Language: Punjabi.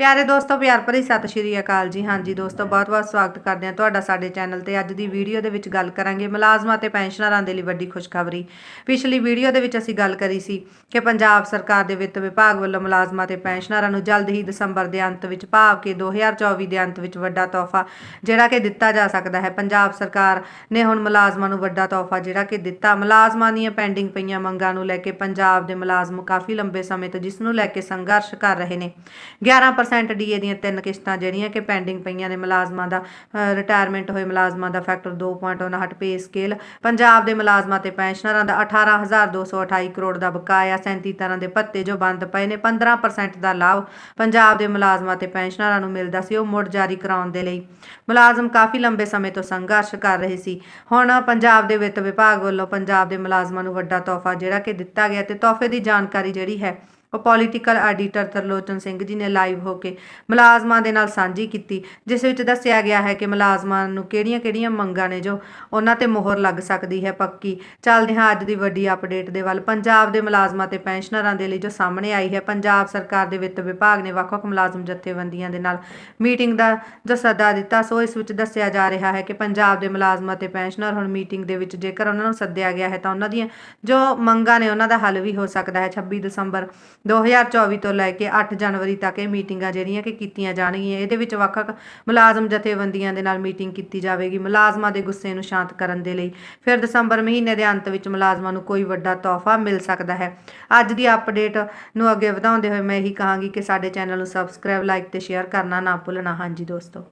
ਪਿਆਰੇ ਦੋਸਤੋ, ਪਿਆਰ ਭਰੀ ਸਤਿ ਸ਼੍ਰੀ ਅਕਾਲ ਜੀ। ਹਾਂਜੀ ਦੋਸਤੋ ਬਹੁਤ-ਬਹੁਤ ਸਵਾਗਤ ਕਰਦੇ ਹਾਂ ਤੁਹਾਡਾ ਸਾਡੇ ਚੈਨਲ ਤੇ। ਅੱਜ ਦੀ ਵੀਡੀਓ ਦੇ ਵਿੱਚ ਗੱਲ ਕਰਾਂਗੇ ਮੁਲਾਜ਼ਮਾਂ ਤੇ ਪੈਨਸ਼ਨਰਾਂ ਦੇ ਲਈ ਵੱਡੀ ਖੁਸ਼ਖਬਰੀ। ਪਿਛਲੀ ਵੀਡੀਓ ਦੇ ਵਿੱਚ ਅਸੀਂ ਗੱਲ ਕਰੀ ਸੀ ਕਿ ਪੰਜਾਬ ਸਰਕਾਰ ਦੇ ਵਿੱਤ ਵਿਭਾਗ ਵੱਲੋਂ ਮੁਲਾਜ਼ਮਾਂ ਤੇ ਪੈਨਸ਼ਨਰਾਂ ਨੂੰ ਜਲਦ ਹੀ ਦਸੰਬਰ ਦੇ ਅੰਤ ਵਿੱਚ ਭਾਵ ਕਿ 2024 ਦੇ ਅੰਤ ਵਿੱਚ ਵੱਡਾ ਤੋਹਫਾ ਜਿਹੜਾ ਕਿ ਦਿੱਤਾ ਜਾ ਸਕਦਾ ਹੈ। ਪੰਜਾਬ ਸਰਕਾਰ ਨੇ ਹੁਣ ਮੁਲਾਜ਼ਮਾਂ ਨੂੰ ਵੱਡਾ ਤੋਹਫਾ ਜਿਹੜਾ ਕਿ ਦਿੱਤਾ। ਮੁਲਾਜ਼ਮਾਂ ਦੀਆਂ ਪੈਂਡਿੰਗ ਪਈਆਂ ਮੰਗਾਂ ਨੂੰ ਲੈ ਕੇ ਪੰਜਾਬ ਦੇ ਮੁਲਾਜ਼ਮ ਕਾਫੀ ਲੰਬੇ ਸਮੇਂ ਤੋਂ ਜਿਸ ਨੂੰ ਲੈ ਕੇ ਸੰਘਰਸ਼ ਕਰ ਰਹੇ ਨੇ। 11% ਡੀਏ ਦੀਆਂ ਤਿੰਨ ਕਿਸ਼ਤਾਂ ਜਿਹੜੀਆਂ ਕਿ ਪੈਂਡਿੰਗ ਪਈਆਂ ਨੇ ਮੁਲਾਜ਼ਮਾਂ ਦਾ ਰਿਟਾਇਰਮੈਂਟ ਹੋਏ ਮੁਲਾਜ਼ਮਾਂ ਦਾ ਫੈਕਟਰ 2.59 ਪੇ ਸਕੇਲ ਪੰਜਾਬ ਦੇ ਮੁਲਾਜ਼ਮਾਂ ਤੇ ਪੈਨਸ਼ਨਰਾਂ ਦਾ 18228 ਕਰੋੜ ਦਾ ਬਕਾਇਆ 37 ਤਰ੍ਹਾਂ ਦੇ ਭੱਤੇ ਜੋ ਬੰਦ ਪਏ ਨੇ 15% ਦਾ ਲਾਭ ਪੰਜਾਬ ਦੇ ਮੁਲਾਜ਼ਮਾਂ ਤੇ ਪੈਨਸ਼ਨਰਾਂ ਨੂੰ ਮਿਲਦਾ ਸੀ, ਉਹ ਮੁੜ ਜਾਰੀ ਕਰਾਉਣ ਦੇ ਲਈ। ਮੁਲਾਜ਼ਮ ਕਾਫੀ ਲੰਬੇ ਸਮੇਂ ਤੋਂ ਸੰਘਰਸ਼ ਕਰ ਰਹੇ ਸੀ। ਹੁਣ ਪੰਜਾਬ ਦੇ ਵਿੱਤ ਵਿਭਾਗ ਵੱਲੋਂ ਪੰਜਾਬ ਦੇ ਮੁਲਾਜ਼ਮਾਂ ਨੂੰ ਵੱਡਾ ਤੋਹਫਾ ਜਿਹੜਾ ਕਿ ਦਿੱਤਾ ਗਿਆ ਤੇ ਤੋਹਫੇ ਦੀ ਜਾਣਕਾਰੀ ਜਿਹੜੀ ਹੈ ਉਹ ਪੋਲੀਟੀਕਲ ਐਡੀਟਰ ਤਰਲੋਚਨ ਸਿੰਘ ਜੀ ਨੇ ਲਾਈਵ ਹੋ ਕੇ ਮੁਲਾਜ਼ਮਾਂ ਦੇ ਨਾਲ ਸਾਂਝੀ ਕੀਤੀ, ਜਿਸ ਵਿੱਚ ਦੱਸਿਆ ਗਿਆ ਹੈ ਕਿ ਮੁਲਾਜ਼ਮਾਂ ਨੂੰ ਕਿਹੜੀਆਂ-ਕਿਹੜੀਆਂ ਮੰਗਾਂ ਨੇ ਜੋ ਉਹਨਾਂ ਤੇ ਮੋਹਰ ਲੱਗ ਸਕਦੀ ਹੈ ਪੱਕੀ। ਚੱਲਦੇ ਹਾਂ ਅੱਜ ਦੀ ਵੱਡੀ ਅਪਡੇਟ ਦੇ ਵੱਲ। ਪੰਜਾਬ ਦੇ ਮੁਲਾਜ਼ਮਾਂ ਤੇ ਪੈਨਸ਼ਨਰਾਂ ਦੇ ਲਈ ਜੋ ਸਾਹਮਣੇ ਆਈ ਹੈ, ਪੰਜਾਬ ਸਰਕਾਰ ਦੇ ਵਿੱਤ ਵਿਭਾਗ ਨੇ ਵੱਖ-ਵੱਖ ਮੁਲਾਜ਼ਮ ਜਥੇਬੰਦੀਆਂ ਦੇ ਨਾਲ ਮੀਟਿੰਗ ਦਾ ਜੋ ਸੱਦਾ ਦਿੱਤਾ, ਸੋ ਇਸ ਵਿੱਚ ਦੱਸਿਆ ਜਾ ਰਿਹਾ ਹੈ ਕਿ ਪੰਜਾਬ ਦੇ ਮੁਲਾਜ਼ਮਾਂ ਤੇ ਪੈਨਸ਼ਨਰ ਹੁਣ ਮੀਟਿੰਗ ਦੇ ਵਿੱਚ ਜੇਕਰ ਉਹਨਾਂ ਨੂੰ ਸੱਦਿਆ ਗਿਆ ਹੈ ਤਾਂ ਉਹਨਾਂ ਦੀਆਂ ਜੋ ਮੰਗਾਂ ਨੇ ਉਹਨਾਂ ਦਾ ਹੱਲ ਵੀ ਹੋ ਸਕਦਾ ਹੈ। 26 ਦਸੰਬਰ 2024 ਤੋਂ ਲੈ ਕੇ 8 ਜਨਵਰੀ ਤੱਕ ਇਹ ਮੀਟਿੰਗਾਂ ਜਿਹੜੀਆਂ ਕਿ ਕੀਤੀਆਂ ਜਾਣਗੀਆਂ। ਇਹਦੇ ਵਿੱਚ ਵੱਖ-ਵੱਖ ਮੁਲਾਜ਼ਮ ਜਥੇਬੰਦੀਆਂ ਦੇ ਨਾਲ ਮੀਟਿੰਗ ਕੀਤੀ ਜਾਵੇਗੀ, ਮੁਲਾਜ਼ਮਾਂ ਦੇ ਗੁੱਸੇ ਨੂੰ ਸ਼ਾਂਤ ਕਰਨ ਦੇ ਲਈ। ਫਿਰ ਦਸੰਬਰ ਮਹੀਨੇ ਦੇ ਅੰਤ ਵਿੱਚ ਮੁਲਾਜ਼ਮਾਂ ਨੂੰ ਕੋਈ ਵੱਡਾ ਤੋਹਫਾ ਮਿਲ ਸਕਦਾ ਹੈ। ਅੱਜ ਦੀ ਅਪਡੇਟ ਨੂੰ ਅੱਗੇ ਵਧਾਉਂਦੇ ਹੋਏ ਮੈਂ ਇਹੀ ਕਹਾਂਗੀ ਕਿ ਸਾਡੇ ਚੈਨਲ ਨੂੰ ਸਬਸਕ੍ਰਾਈਬ, ਲਾਈਕ ਤੇ ਸ਼ੇਅਰ ਕਰਨਾ ਨਾ ਭੁੱਲਣਾ। ਹਾਂਜੀ ਦੋਸਤੋ।